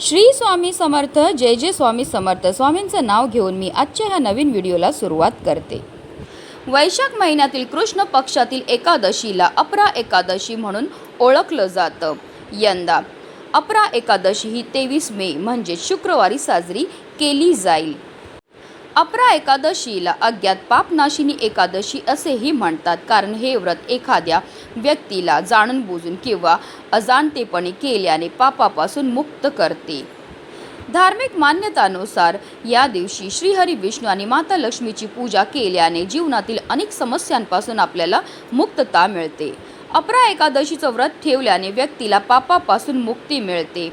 श्री स्वामी समर्थ जय जय स्वामी समर्थ. स्वामींचं नाव घेऊन मी आजच्या ह्या नवीन व्हिडिओला सुरुवात करते. वैशाख महिन्यातील कृष्ण पक्षातील एकादशीला अपरा एकादशी म्हणून ओळखलं जातं. यंदा अपरा एकादशी ही तेवीस मे म्हणजे शुक्रवारी साजरी केली जाईल. अपरा एकादशीला अज्ञात पापनाशिनी एकादशी असेही म्हणतात. कारण हे व्रत एखाद्या व्यक्तीला जाणून बुजून किंवा अजाणतेपणे केल्याने पापापासून मुक्त करते. धार्मिक मान्यतानुसार या दिवशी श्रीहरी विष्णू आणि माता लक्ष्मीची पूजा केल्याने जीवनातील अनेक समस्यांपासून आपल्याला मुक्तता मिळते. अपरा एकादशीचं व्रत ठेवल्याने व्यक्तीला पापापासून मुक्ती मिळते.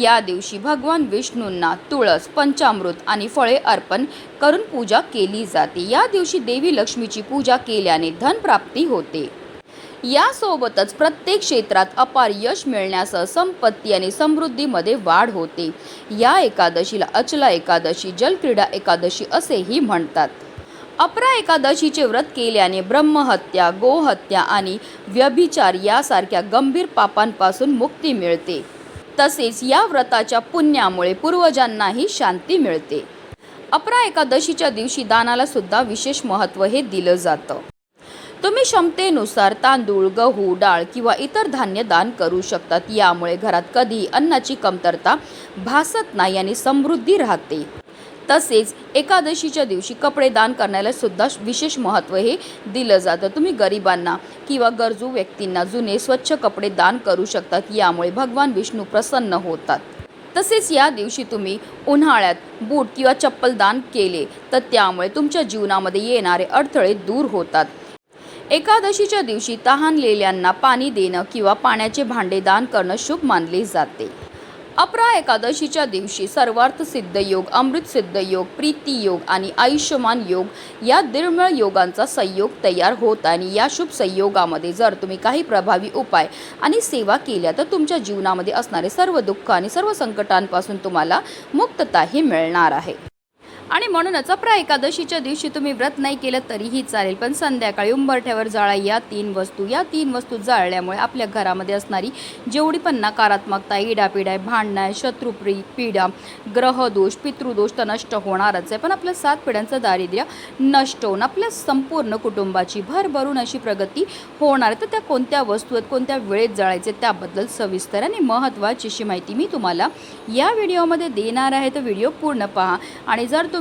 या दिवशी भगवान विष्णूंना तुळस पंचामृत आणि फळे अर्पण करून पूजा केली जाते. या दिवशी देवी लक्ष्मीची पूजा केल्याने धनप्राप्ती होते. यासोबतच प्रत्येक क्षेत्रात अपार यश मिळण्यासह संपत्ती आणि समृद्धीमध्ये वाढ होते. या एकादशीला अचला एकादशी जलक्रीडा एकादशी असेही म्हणतात. अपरा एकादशीचे व्रत केल्याने ब्रह्महत्या गोहत्या आणि व्यभिचार यासारख्या गंभीर पापांपासून मुक्ती मिळते. तसेच या व्रताच्या पुण्यामुळे पूर्वजांनाही शांती मिळते. अपरा एकादशीच्या दिवशी दानाला सुद्धा विशेष महत्त्व हे दिलं जातं. तुम्ही क्षमतेनुसार तांदूळ गहू डाळ किंवा इतर धान्य दान करू शकतात. यामुळे घरात कधीही अन्नाची कमतरता भासत नाही आणि समृद्धी राहते. तसेच एकादशीच्या दिवशी कपडे दान करण्याला सुद्धा विशेष महत्त्व हे दिलं जातं. तुम्ही गरिबांना किंवा गरजू व्यक्तींना जुने स्वच्छ कपडे दान करू शकतात. यामुळे भगवान विष्णू प्रसन्न होतात. तसेच या दिवशी तुम्ही उन्हाळ्यात बूट किंवा चप्पल दान केले तर त्यामुळे तुमच्या जीवनामध्ये येणारे अडथळे दूर होतात. एकादशीच्या दिवशी तहानलेल्यांना पाणी देणं किंवा पाण्याचे भांडे दान करणं शुभ मानले जाते. अपरा एकादशीच्या दिवशी सर्वार्थ सिद्ध योग अमृत सिद्ध योग प्रीती योग आणि आयुष्यमान योग या दुर्मिळ योगांचा संयोग तयार होत आणि या शुभ संयोगामध्ये जर तुम्ही काही प्रभावी उपाय आणि सेवा केल्या तर तुमच्या जीवनामध्ये असणारे सर्व दुःख आणि सर्व संकटांपासून तुम्हाला मुक्तताही मिळणार आहे. आणि म्हणूनच अपरा एकादशीच्या दिवशी तुम्ही व्रत नाही केलं तरीही चालेल. पण संध्याकाळी उंबरठ्यावर जाळा या तीन वस्तू या तीन वस्तू जाळल्यामुळे आपल्या घरामध्ये असणारी जेवढी पण नकारात्मकता इडापिडा भांडणं आहे शत्रुप्री पीडा ग्रहदोष पितृदोष तर नष्ट होणारच आहे. पण आपल्या सात पिढ्यांचं दारिद्र्य नष्ट होऊन आपल्या संपूर्ण कुटुंबाची भरभरून अशी प्रगती होणार आहे. तर त्या कोणत्या वस्तू आहेत कोणत्या वेळेत जाळायचे त्याबद्दल सविस्तर आणि महत्त्वाची अशी माहिती मी तुम्हाला या व्हिडिओमध्ये देणार आहे. तर व्हिडिओ पूर्ण पहा आणि जर तुम्ही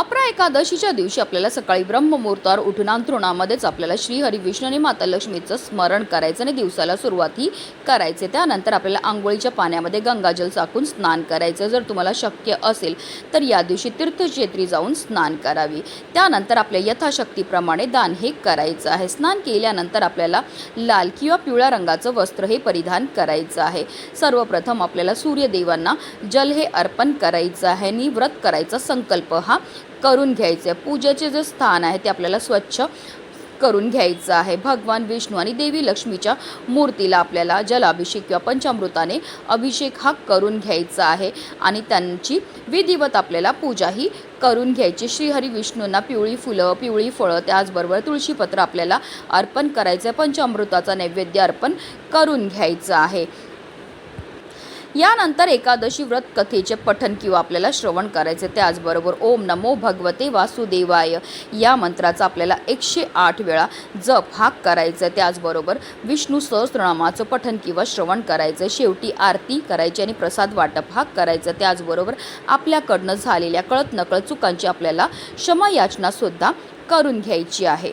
अपरा एकादशीच्या दिवशी आपल्याला सकाळी ब्रह्ममुहूर्तावर उठून अंतरुणामध्येच आपल्याला श्रीहरी विष्णू आणि माता लक्ष्मीचं स्मरण करायचं आणि दिवसाला सुरुवातही करायचे. त्यानंतर आपल्याला आंघोळीच्या पाण्यामध्ये गंगाजल चाकून स्नान करायचं. जर तुम्हाला शक्य असेल तर या दिवशी तीर्थक्षेत्री जाऊन स्नान करावी. त्यानंतर आपल्या यथाशक्तीप्रमाणे दान हे करायचं आहे. स्नान केल्यानंतर आपल्याला लाल किंवा पिवळ्या रंगाचं वस्त्र हे परिधान करायचं आहे. सर्वप्रथम आपल्याला सूर्यदेवांना जल हे अर्पण करायचं आहे. आणि व्रत करायचा संकल्प हा करून घ्यायचं. आहे पूजेचे जे स्थान आहे ते आपल्याला स्वच्छ करून घ्यायचं आहे. भगवान विष्णू आणि देवी लक्ष्मीच्या मूर्तीला आपल्याला जलाभिषेक किंवा पंचामृताने अभिषेक हा करून घ्यायचा आहे. आणि त्यांची विधिवत आपल्याला पूजाही करून घ्यायची. श्रीहरी विष्णूंना पिवळी फुलं पिवळी फळं त्याचबरोबर तुळशीपत्र आपल्याला अर्पण करायचं. आहे पंचामृताचा नैवेद्य अर्पण करून घ्यायचं आहे. यानंतर एकादशी व्रत कथेचे पठन किंवा आपल्याला श्रवण करायचे त्याचबरोबर ओम नमो भगवते वासुदेवाय. या मंत्राचा आपल्याला एकशे आठ वेळा जप हा करायचा आहे. त्याचबरोबर विष्णू सहस्रनामाचं पठन किंवा श्रवण करायचं शेवटी आरती करायची आणि प्रसाद वाटप हा करायचा त्याचबरोबर आपल्याकडनं झालेल्या कळत नकळत चुकांची आपल्याला क्षमायाचनासुद्धा करून घ्यायची आहे.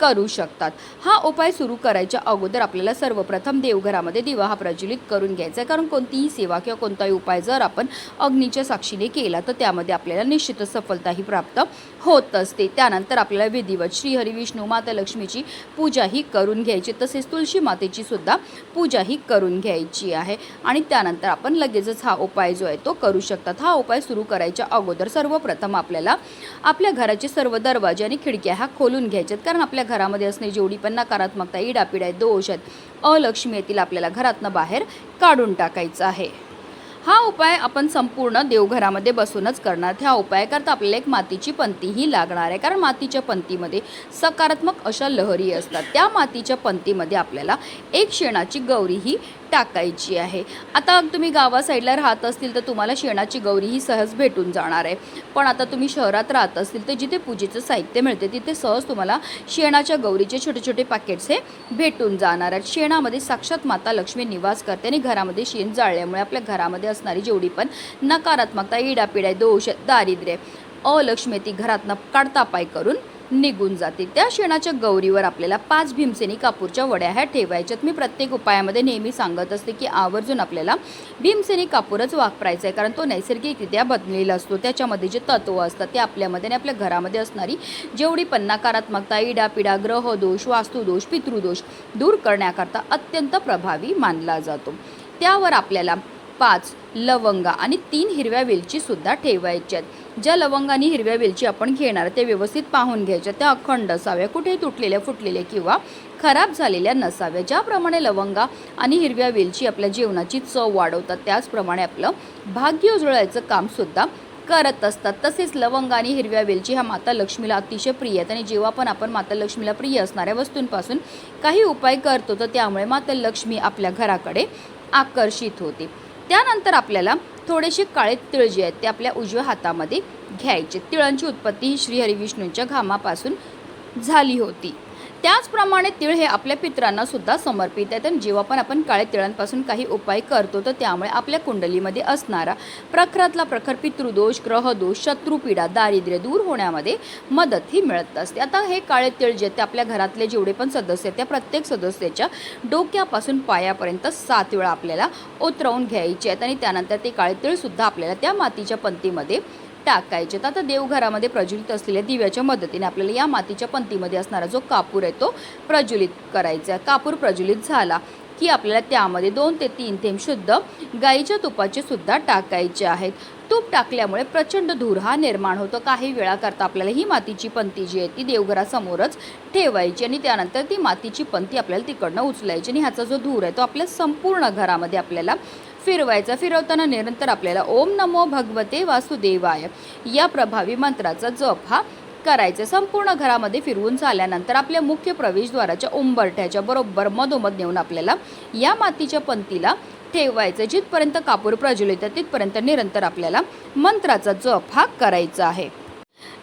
करू शकतात. हा उपाय सुरू करायच्या अगोदर आपल्याला सर्वप्रथम देवघरामध्ये दिवा हा प्रज्वलित करून घ्यायचा आहे. कारण कोणतीही सेवा किंवा कोणताही उपाय जर आपण अग्नीच्या साक्षीने केला तर त्यामध्ये आपल्याला निश्चितच सफलताही प्राप्त होत असते. त्यानंतर आपल्याला विधिवत श्रीहरी विष्णू माता लक्ष्मीची पूजाही करून घ्यायची तसेच तुळशी मातेची सुद्धा पूजाही करून घ्यायची आहे. आणि त्यानंतर आपण लगेचच हा उपाय जो आहे तो करू शकतात. हा उपाय सुरू करायच्या अगोदर सर्वप्रथम आपल्याला आपल्या घराचे सर्व दरवाजे आणि खिडक्या ह्या खोलून घ्यायच्यात. कारण आपल्या घरामध्ये असणे जेवढी पण नकारात्मकता इडापिडा आहेत दोष आहेत अलक्ष्मी येतील आपल्याला घरातनं बाहेर काढून टाकायचं आहे. हा उपाय आपण संपूर्ण देवघरामध्ये बसूनच करणार. ह्या उपायाकरता आपल्याला एक मातीची पंतीही लागणार आहे. कारण मातीच्या पंतीमध्ये सकारात्मक अशा लहरी असतात. त्या मातीच्या पंतीमध्ये आपल्याला एक शेणाची गौरीही टाकायची आहे. आता तुम्ही गावा साईडला राहत असतील तर तुम्हाला शेणाची गौरी ही सहज भेटून जाणार आहे. पण आता तुम्ही शहरात राहत असतील तर जिथे पूजेचं साहित्य मिळते तिथे सहज तुम्हाला शेणाच्या गौरीचे छोटे छोटे पॅकेट्स हे भेटून जाणार आहेत. शेणामध्ये साक्षात माता लक्ष्मी निवास करते आणि घरामध्ये शेण जाळल्यामुळे आपल्या घरामध्ये असणारी जेवढी पण नकारात्मकता इडापिडा दोष दारिद्र्य अलक्ष्मी ती घरातनं काढता पाय करून निघून जाते त्या शेणाच्या गौरीवर आपल्याला पाच भीमसेनी कापूरच्या वड्या ह्या ठेवायच्यात. मी प्रत्येक उपायामध्ये नेहमी सांगत असते की आवर्जून आपल्याला भीमसेनी कापूरच वापरायचा आहे कारण तो नैसर्गिकरित्या बदललेला असतो. त्याच्यामध्ये जे तत्व असतात ते आपल्यामध्ये आणि आपल्या घरामध्ये असणारी जेवढी पण नकारात्मकता इडापिडा ग्रहदोष वास्तुदोष पितृदोष दूर करण्याकरता अत्यंत प्रभावी मानला जातो. त्यावर आपल्याला पाच लवंगा आणि तीन हिरव्या वेलची सुद्धा ठेवायच्या आहेत ज्या लवंगाने हिरव्या वेलची आपण घेणार ते व्यवस्थित पाहून घ्यायच्या. त्या अखंड असाव्या कुठे तुटलेल्या फुटलेल्या किंवा खराब झालेल्या नसाव्या. ज्याप्रमाणे लवंगा आणि हिरव्या वेलची आपल्या जेवणाची चव वाढवतात त्याचप्रमाणे आपलं भाग्य उजळायचं कामसुद्धा करत असतात. तसेच लवंग आणि हिरव्या वेलची ह्या माता लक्ष्मीला अतिशय प्रिय आहेत. आणि जेव्हा पण आपण माता लक्ष्मीला प्रिय असणाऱ्या वस्तूंपासून काही उपाय करतो तर त्यामुळे माता लक्ष्मी आपल्या घराकडे आकर्षित होते. त्यानंतर आपल्याला थोडेसे काळे तिळ जे आहेत ते आपल्या उजव्या हातामध्ये घ्यायचे. तिळांची उत्पत्ती ही श्रीहरिविष्णूंच्या घामापासून झाली होती. त्याचप्रमाणे तिळ हे आपल्या पित्रांना सुद्धा समर्पित आहेत आणि जेव्हा पण आपण काळ्या तिळांपासून काही उपाय करतो तर त्यामुळे आपल्या कुंडलीमध्ये असणारा प्रखरातला प्रखर पितृदोष ग्रहदोष शत्रुपीडा दारिद्र्य दूर होण्यामध्ये मदत ही मिळत असते. आता हे काळे तिळ जे ते आपल्या घरातले जेवढे पण सदस्य आहेत त्या प्रत्येक सदस्याच्या डोक्यापासून पायापर्यंत सात वेळा आपल्याला ओतरवून घ्यायचे आहेत आणि त्यानंतर ते काळे तिळसुद्धा आपल्याला त्या मातीच्या पंक्तीमध्ये टाकायचे. तर आता देवघरामध्ये प्रज्वलित असलेल्या दिव्याच्या मदतीने आपल्याला या मातीच्या पंतीमध्ये असणारा जो कापूर आहे तो प्रज्वलित करायचा आहे. कापूर प्रज्वलित झाला की आपल्याला त्यामध्ये दोन ते तीन थेंब शुद्ध गाईच्या तुपाचे सुद्धा टाकायचे आहेत. तूप टाकल्यामुळे प्रचंड धूर हा निर्माण होतो. काही वेळा करता आपल्याला ही मातीची पंती जी आहे ती देवघरासमोरच ठेवायची आणि त्यानंतर ती मातीची पंती आपल्याला तिकडनं उचलायची आणि ह्याचा जो धूर आहे तो आपल्या संपूर्ण घरामध्ये आपल्याला फिरवायचा. फिरवताना निरंतर आपल्याला ओम नमो भगवते वासुदेवाय या प्रभावी मंत्राचा जप हा करायचा. संपूर्ण घरामध्ये फिरवून झाल्यानंतर आपल्या मुख्य प्रवेशद्वाराच्या उंबरठ्याच्या बरोबर मधोमध नेऊन आपल्याला या मातीच्या पंक्तीला ठेवायचं. जिथपर्यंत कापूर प्रज्वलित आहे तिथपर्यंत निरंतर आपल्याला मंत्राचा जप हा करायचा आहे.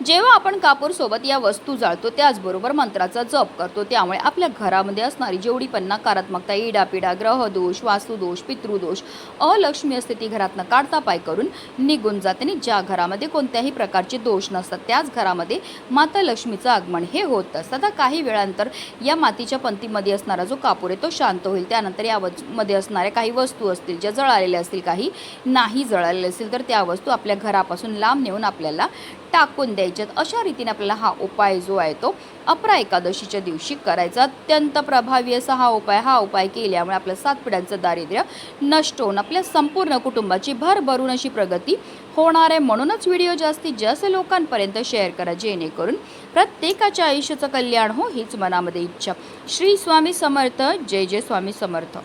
जेव्हा आपण कापूर सोबत या वस्तू जाळतो त्याचबरोबर मंत्राचा जप करतो. त्यामुळे आपल्या घरामध्ये असणारी जेवढी पण नकारात्मकता इडापिडा ग्रहदोष वास्तुदोष पितृदोष अलक्ष्मी असते ती घरातनं काढता पाय करून निघून जाते. आणि ज्या घरामध्ये कोणत्याही प्रकारचे दोष नसतात त्याच घरामध्ये माता लक्ष्मीचं आगमन हे होत असतं. आता काही वेळानंतर या मातीच्या पंथीमध्ये असणारा जो कापूर आहे तो शांत होईल. त्यानंतर या मध्ये असणाऱ्या काही वस्तू असतील ज्या जळालेल्या असतील काही नाही जळालेल्या असतील तर त्या वस्तू आपल्या घरापासून लांब नेऊन आपल्याला टाकून द्यायच्यात अशा रीतीने आपल्याला हा उपाय जो आहे तो अपरा एकादशीच्या दिवशी करायचा. अत्यंत प्रभावी असा हा उपाय हा उपाय केल्यामुळे आपल्या सात पिढ्यांचं दारिद्र्य नष्ट होऊन आपल्या संपूर्ण कुटुंबाची भर भरून अशी प्रगती होणार आहे. म्हणूनच व्हिडिओ जास्तीत जास्त लोकांपर्यंत शेअर करा जेणेकरून प्रत्येकाच्या आयुष्याचं कल्याण हो हीच मनामध्ये इच्छा. श्री स्वामी समर्थ. जय जय स्वामी समर्थ.